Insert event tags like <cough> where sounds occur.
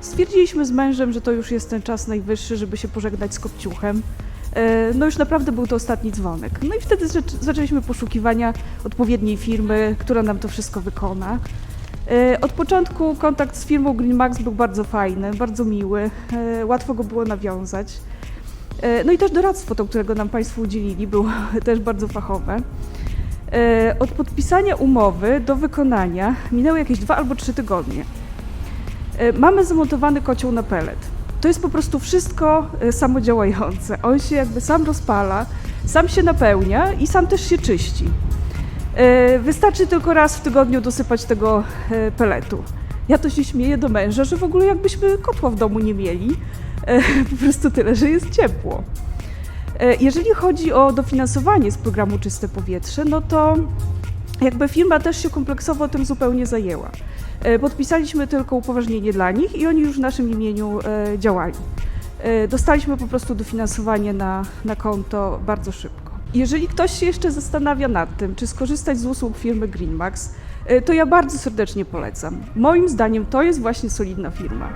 Stwierdziliśmy z mężem, że to już jest ten czas najwyższy, żeby się pożegnać z Kopciuchem. E, no już naprawdę był to ostatni dzwonek. No i wtedy zaczęliśmy poszukiwania odpowiedniej firmy, która nam to wszystko wykona. E, od początku kontakt z firmą Greenmax był bardzo fajny, bardzo miły, e, łatwo go było nawiązać. No i też doradztwo, to, którego nam Państwo udzielili, było <laughs> też bardzo fachowe. E, Od podpisania umowy do wykonania minęły jakieś dwa albo trzy tygodnie. E, Mamy zamontowany kocioł na pelet. To jest po prostu wszystko e, samodziałające. On się jakby sam rozpala, sam się napełnia i sam też się czyści. Wystarczy tylko raz w tygodniu dosypać tego peletu. Ja to się śmieję do męża, że w ogóle jakbyśmy kotła w domu nie mieli, po prostu tyle, że jest ciepło. E, jeżeli chodzi o dofinansowanie z programu Czyste Powietrze, no to jakby firma też się kompleksowo tym zupełnie zajęła. E, podpisaliśmy tylko upoważnienie dla nich i oni już w naszym imieniu e, działali. Dostaliśmy po prostu dofinansowanie na, na konto bardzo szybko. Jeżeli ktoś się jeszcze zastanawia nad tym, czy skorzystać z usług firmy Greenmax, to ja bardzo serdecznie polecam. Moim zdaniem to jest właśnie solidna firma.